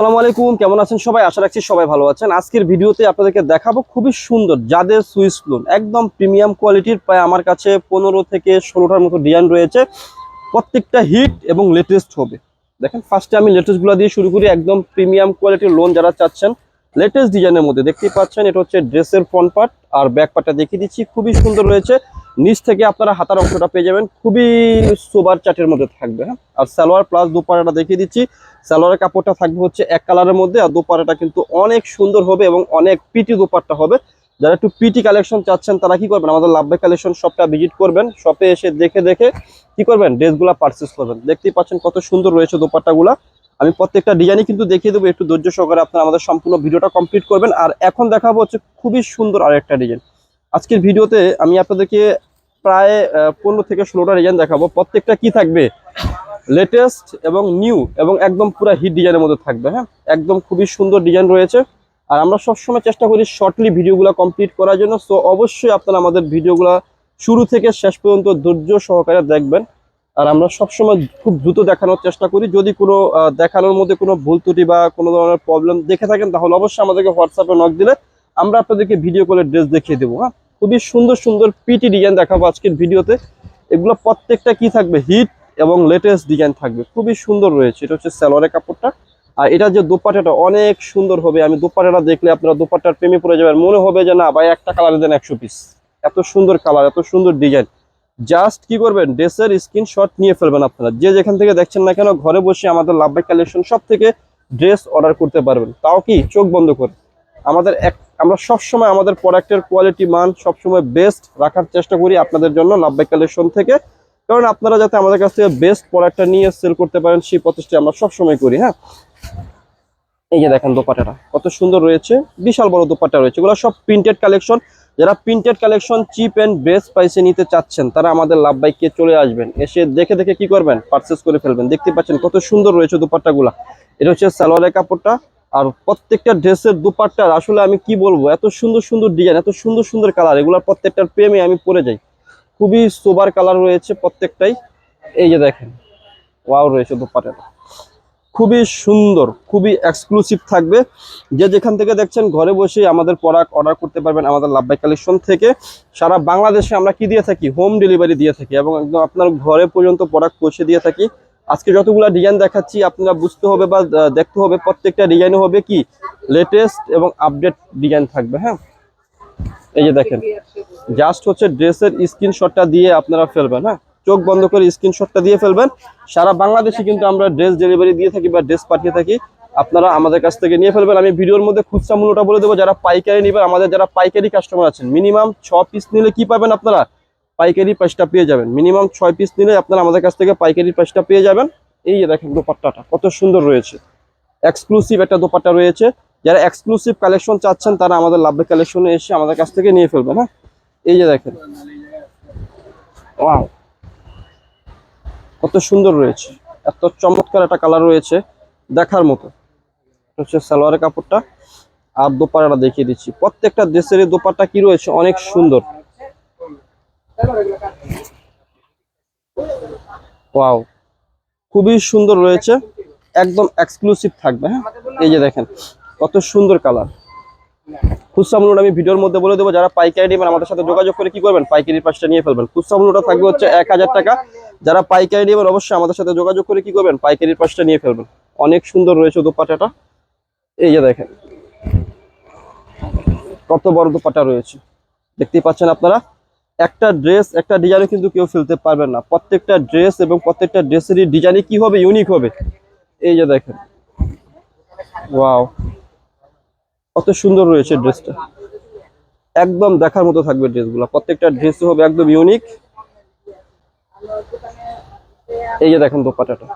আসসালামু আলাইকুম, কেমন আছেন সবাই? আশা রাখছি সবাই ভালো আছেন। আজকের ভিডিওতে আপনাদেরকে দেখাবো খুবই সুন্দর যাদের সুইস লোন একদম প্রিমিয়াম কোয়ালিটির, প্রায় আমার কাছে পনেরো থেকে ষোলোটার মতো ডিজাইন রয়েছে। প্রত্যেকটা হিট এবং লেটেস্ট হবে। দেখেন ফার্স্টে আমি লেটেস্টগুলো দিয়ে শুরু করি, একদম প্রিমিয়াম কোয়ালিটির লোন যারা চাচ্ছেন লেটেস্ট ডিজাইনের মধ্যে। দেখতেই পাচ্ছেন, এটা হচ্ছে ড্রেসের ফ্রন্ট পার্ট আর ব্যাক পার্টটা দেখিয়ে দিচ্ছি, খুবই সুন্দর রয়েছে। নিচ থেকে আপনারা হাতার অংশটা পেয়ে যাবেন। খুবই সোবার চাটের মধ্যে থাকবে হ্যাঁ? আর সালোয়ার প্লাস দুপাড়াটা দেখিয়ে দিচ্ছি। সালোয়ারের কাপড়টা থাকবে হচ্ছে এক কালারের মধ্যে, আর দোপাট্টাটা কিন্তু অনেক সুন্দর হবে এবং অনেক পিটি দোপাট্টা হবে। যারা একটু পিটি কালেকশন চাচ্ছেন, তারা কি করবেন? আমাদের লাভবাই কালেকশন শপটা ভিজিট করবেন শপে এসে দেখে দেখে কি করবেন? ড্রেসগুলো পারচেস করবেন। দেখতেই পাচ্ছেন কত সুন্দর রয়েছে দোপাট্টাগুলা। আমি প্রত্যেকটা ডিজাইনই কিন্তু দেখিয়ে দেবো, একটু ধৈর্য সহকারে আপনারা আমাদের সম্পূর্ণ ভিডিওটা কমপ্লিট করবেন। আর এখন দেখাবো হচ্ছে খুবই সুন্দর আরেকটা ডিজাইন। আজকের ভিডিওতে আমি আপনাদেরকে প্রায় পনেরো থেকে ষোলোটা ডিজাইন দেখাবো। প্রত্যেকটা কি থাকবে? লেটেস্ট এবং নিউ এবং একদম পুরো হিট ডিজাইনের মধ্যে থাকবে হ্যাঁ? একদম খুবই সুন্দর ডিজাইন রয়েছে। আর আমরা সবসময় চেষ্টা করি শর্টলি ভিডিওগুলো কমপ্লিট করার জন্য। সো অবশ্যই আপনারা আমাদের ভিডিওগুলো শুরু থেকে শেষ পর্যন্ত ধৈর্য সহকারে দেখবেন। আর আমরা সবসময় খুব দ্রুত দেখানোর চেষ্টা করি। যদি কোনো দেখানোর মধ্যে কোনো ভুল ত্রুটি বা কোনো ধরনের প্রবলেম দেখে থাকেন, তাহলে অবশ্যই আমাদেরকে হোয়াটসঅ্যাপে নক দিলে আমরা আপনাদেরকে ভিডিও করে ড্রেস দেখিয়ে দেবো হ্যাঁ? খুবই সুন্দর সুন্দর পিটি ডিজাইন দেখাবো আজকের ভিডিওতে। এগুলো প্রত্যেকটা কি থাকবে? হিট এবং লেটেস্ট ডিজাইন থাকবে। খুবই সুন্দর রয়েছে। এটা হচ্ছে সালোয়ারের কাপড়টা। আর এটা যে দোপাট্টাটা অনেক সুন্দর হবে। আমি দোপাট্টাটা দেখলে আপনারা দোপাট্টার প্রেমে পড়ে যাবেন। মনে হবে যে না, ভাই, একটা কালার দেন একশো পিস এত সুন্দর কালার এত সুন্দর ডিজাইন জাস্ট কি করবেন? ড্রেসের স্ক্রিনশট নিয়ে ফেলবেন আপনারা। যে যেখান থেকে দেখছেন না কেন, ঘরে বসে আমাদের লাভবাই কালেকশন সব থেকে ড্রেস অর্ডার করতে পারবেন। তাও কি? চোখ বন্ধ করে। আমাদের এক, আমরা সবসময় আমাদের প্রোডাক্টের কোয়ালিটি মান সবসময় বেস্ট রাখার চেষ্টা করি আপনাদের জন্য লাভবাই কালেকশন থেকে। কারণ আপনারা যাতে আমাদের কাছ থেকে বেস্ট প্রোডাক্টটা নিয়ে সেল করতে পারেন, সেই প্রচেষ্টা আমরা সবসময় করি হ্যাঁ? এই যে দেখেন দোপাটাটা কত সুন্দর রয়েছে, বিশাল বড় দোপাট্টা রয়েছে। এগুলো সব প্রিন্টেড কালেকশন যারা printed collection cheap and best প্রাইসে নিতে চাচ্ছেন, তারা আমাদের লাভ বাইকে চলে আসবেন, এসে দেখে দেখে কি করবেন পারচেস করে ফেলবেন। দেখতে পাচ্ছেন কত সুন্দর রয়েছে দোপাট্টাগুলা। এটা হচ্ছে সালোয়ারের কাপড়টা। আর প্রত্যেকটা ড্রেসের দুপাট্টার আসলে আমি কি বলব, এত সুন্দর সুন্দর ডিজাইন এত সুন্দর সুন্দর কালার এগুলোর প্রত্যেকটার প্রেমে আমি পরে যাই। খুবই সোবার কালার রয়েছে প্রত্যেকটাই। এই যে দেখেন ওয়াও রয়েছে দুপাট্টাটা। খুবই সুন্দর, খুবই এক্সক্লুসিভ থাকবে। যে যেখান থেকে দেখছেন ঘরে বসে আমাদের প্রোডাক্ট অর্ডার করতে পারবেন আমাদের লাভবাই কালেকশন থেকে। সারা বাংলাদেশে আমরা কি দিয়ে থাকি? হোম ডেলিভারি দিয়ে থাকি এবং একদম আপনার ঘরে পর্যন্ত প্রোডাক্ট পৌঁছে দিয়ে থাকি। আজকে যতগুলো ডিজাইন দেখাচ্ছি, আপনারা বুঝতে হবে বা দেখতে হবে প্রত্যেকটা ডিজাইন হবে কি? লেটেস্ট এবং আপডেট ডিজাইন থাকবে হ্যাঁ? এই যে দেখেন জাস্ট হচ্ছে ড্রেসের স্ক্রিনশটটা দিয়ে আপনারা ফেলবেন হ্যাঁ? চোখ বন্ধ করে স্ক্রিনশটটা দিয়ে ফেলবেন। সারা বাংলাদেশে কিন্তু আমরা ড্রেস ডেলিভারি দিয়ে থাকি বা ড্রেস পাঠিয়ে থাকি, আপনারা আমাদের কাছ থেকে নিয়ে ফেলবেন। আমি ভিডিওর মধ্যে খুচরা মূল্যটা বলে দেবো, যারা পাইকারি নেবেন, আমাদের যারা পাইকারি কাস্টমার আছেন মিনিমাম ছ পিস নিলে কি পাবেন আপনারা? পাইকারি প্রাইসটা পেয়ে যাবেন। মিনিমাম ছয় পিস নিলে আপনারা আমাদের কাছ থেকে পাইকারি প্রাইসটা পেয়ে যাবেন। এই যে দেখেন দোপাট্টাটা, কত সুন্দর রয়েছে। এক্সক্লুসিভ একটা দোপাট্টা রয়েছে। যারা এক্সক্লুসিভ কালেকশন চাচ্ছেন, তারা আমাদের লাভবে কালেকশনে এসে আমাদের কাছ থেকে নিয়ে ফেলবেন হ্যাঁ? এই যে দেখেন। ওয়াও কত সুন্দর রয়েছে। এত চমৎকার একটা কালার রয়েছে দেখার মতো। হচ্ছে সালোয়ারের কাপড়টা। আর দোপাট্টাটা দেখিয়ে দিচ্ছি। প্রত্যেকটা ড্রেসের দোপাট্টা কি রয়েছে? অনেক সুন্দর। ওয়াও খুবই সুন্দর রয়েছে। একদম এক্সক্লুসিভ থাকবে হ্যাঁ? এই যে দেখেন, কত সুন্দর কালার খুচরা মূল্যটা আমি ভিডিওর মধ্যে বলে দেবো, যারা পাইকারি নেবেন, আমাদের সাথে যোগাযোগ করে কি করবেন পাইকারি পাশটা নিয়ে ফেলবেন। খুচরা মূল্যটা থাকবে হচ্ছে এক হাজার টাকা। যারা পাইকারি নেবেন, অবশ্যই আমাদের সাথে যোগাযোগ করে কি করবেন পাইকারি পাশটা নিয়ে ফেলবেন। অনেক সুন্দর রয়েছে দোপাটাটা। এই যে দেখেন, কত বড় দোপাটা রয়েছে। দেখতেই পাচ্ছেন আপনারা? একটা ড্রেস একটা ডিজাইনে কিন্তু কেউ ফেলতে পারবেন না। প্রত্যেকটা ড্রেস এবং প্রত্যেকটা ড্রেসেরই ডিজাইনে কি হবে? ইউনিক হবে। এই যে দেখেন। ওয়াও কত সুন্দর রয়েছে ড্রেসটা একদম দেখার মতো থাকবে ড্রেসগুলো প্রত্যেকটা ড্রেস হবে একদম ইউনিক এই যে দেখেন দোপাটাটা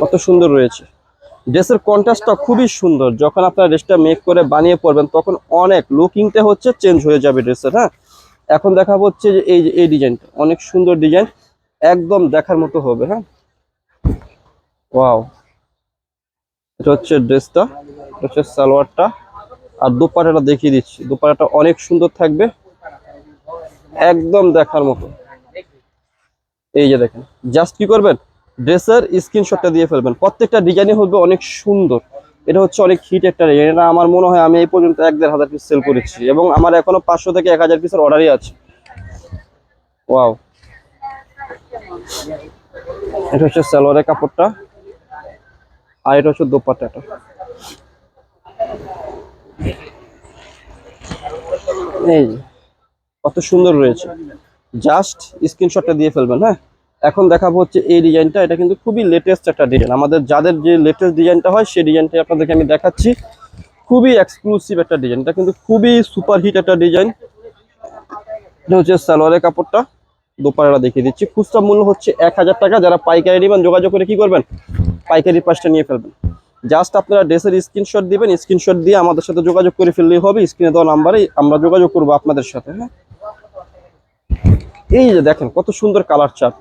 কত সুন্দর রয়েছে। ড্রেসের কন্ট্রাস্টটা খুবই সুন্দর। যখন আপনারা ড্রেসটা মেক করে বানিয়ে পরবেন, তখন অনেক লুকিংটা হচ্ছে চেঞ্জ হয়ে যাবে ড্রেসের হ্যাঁ? এখন দেখা হচ্ছে যে এই এই ডিজাইনটা। অনেক সুন্দর ডিজাইন, একদম দেখার মতো হবে হ্যাঁ? ওয়াও। এটা হচ্ছে ড্রেসটা, এটা হচ্ছে সালোয়ারটা। আর দোপাটাটা দেখিয়ে দিচ্ছি, দোপাটাটা অনেক সুন্দর থাকবে, একদম দেখার মতো। এই যে দেখেন জাস্ট কি করবেন? ড্রেসের স্ক্রিনশটটা দিয়ে ফেলবেন। প্রত্যেকটা ডিজাইনই হবে অনেক সুন্দর। এটা হচ্ছে অনেক হিট একটা ডিজাইন এটা আমার মনে হয় আমি এই পর্যন্ত এক দেড় হাজার পিস সেল করেছি। এবং আমার এখনও পাঁচশো থেকে এক হাজার পিসের অর্ডারই আছে। ওয়াও এটা হচ্ছে সালোয়ারের কাপড়টা। আর এটা হচ্ছে দোপাট্টাটা। এই কত সুন্দর রয়েছে। জাস্ট স্ক্রিনশটটা দিয়ে ফেলবেন হ্যাঁ? এখন দেখাবো হচ্ছে এই ডিজাইনটা। এটা কিন্তু খুবই লেটেস্ট একটা ডিজাইন আমাদের যাদের যে লেটেস্ট ডিজাইনটা হয়, সেই ডিজাইনটাই আপনাদেরকে আমি দেখাচ্ছি। খুবই এক্সক্লুসিভ একটা ডিজাইন এটা কিন্তু খুবই সুপার হিট একটা ডিজাইন এটা হচ্ছে সালোয়ারের কাপড়টা। দোপাড়া দেখিয়ে দিচ্ছি। খুচরা মূল্য হচ্ছে এক হাজার টাকা। যারা পাইকারি নেবেন, যোগাযোগ করে কি করবেন? পাইকারি পাশটা নিয়ে ফেলবেন। জাস্ট আপনারা ড্রেসের স্ক্রিনশট দিবেন। স্ক্রিনশট দিয়ে আমাদের সাথে যোগাযোগ করে ফেললেই হবে। স্ক্রিনে দেওয়া নাম্বারে আমরা যোগাযোগ করব আপনাদের সাথে হ্যাঁ? এই যে দেখেন, কত সুন্দর কালার চার্ট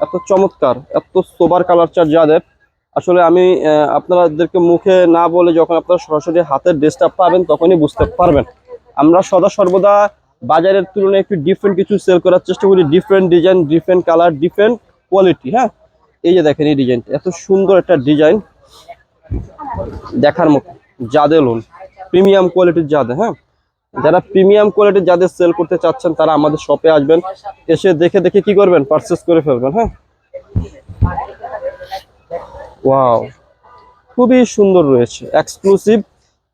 এত চমৎকার, এত সোবার কালার চার্ট যাদের। আসলে আমি আপনাদেরকে মুখে না বলে যখন আপনারা সরাসরি হাতের ড্রেসটা পাবেন, তখনই বুঝতে পারবেন। আমরা সদা সর্বদা বাজারের তুলনায় একটু ডিফারেন্ট কিছু সেল করার চেষ্টা করি। Different design different colour different quality হ্যাঁ? এই যে দেখেন এই ডিজাইনটা এত সুন্দর একটা ডিজাইন দেখার মতো জাদে লোন প্রিমিয়াম কোয়ালিটির জাদে হ্যাঁ? যারা প্রিমিয়াম কোয়ালিটির যাদের সেল করতে চাচ্ছেন, তারা আমাদের শপে আসবেন। এসে দেখে দেখে কি করবেন? পারচেস করে ফেলবেন হ্যাঁ? ওয়াও খুবই সুন্দর রয়েছে এক্সক্লুসিভ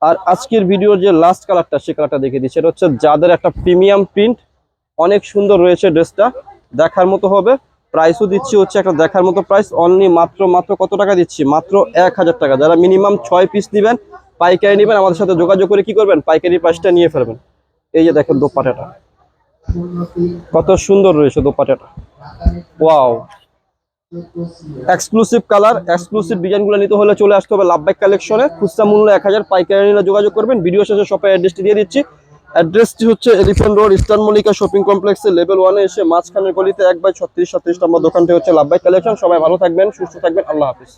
আর আজকের ভিডিওর যে লাস্ট কালারটা সে কালারটা দেখে দিচ্ছি। এটা হচ্ছে যাদের একটা প্রিমিয়াম প্রিন্ট অনেক সুন্দর রয়েছে ড্রেসটা। দেখার মতো হবে। প্রাইসও দিচ্ছি হচ্ছে একটা দেখার মতো প্রাইস অনলি মাত্র মাত্র কত টাকা দিচ্ছি? মাত্র এক হাজার টাকা। যারা মিনিমাম ছয় পিস নেবেন পাইকারি নেবেন, আমাদের সাথে যোগাযোগ করে কি করবেন? পাইকারি প্রাইসটা নিয়ে ফেলবেন। এই যে দেখেন দোপাটাটা কত সুন্দর রয়েছে দোপাটাটা ওয়াও। এক্সক্লুসিভ কালার এক্সক্লুসিভ ডিজাইনগুলো নিতে হলে চলে আসতে হবে লাভবাইক কালেকশনে খুচরা মূল্য এক হাজার, পাইকারি নিলে যোগাযোগ করবেন। ভিডিও শেষে শপের অ্যাড্রেসটি দিয়ে দিচ্ছি। অ্যাড্রেসটি হচ্ছে Elephant Road Eastern Mallika shopping কমপ্লেক্সের লেভেল ওয়ানে এসে মাঝখানের গলিতে এক বাই ছত্রিশ, সাতত্রিশ নম্বর দোকানটি হচ্ছে লাভবাইক কালেকশন সবাই ভালো থাকবেন, সুস্থ থাকবেন। আল্লাহ হাফিজ।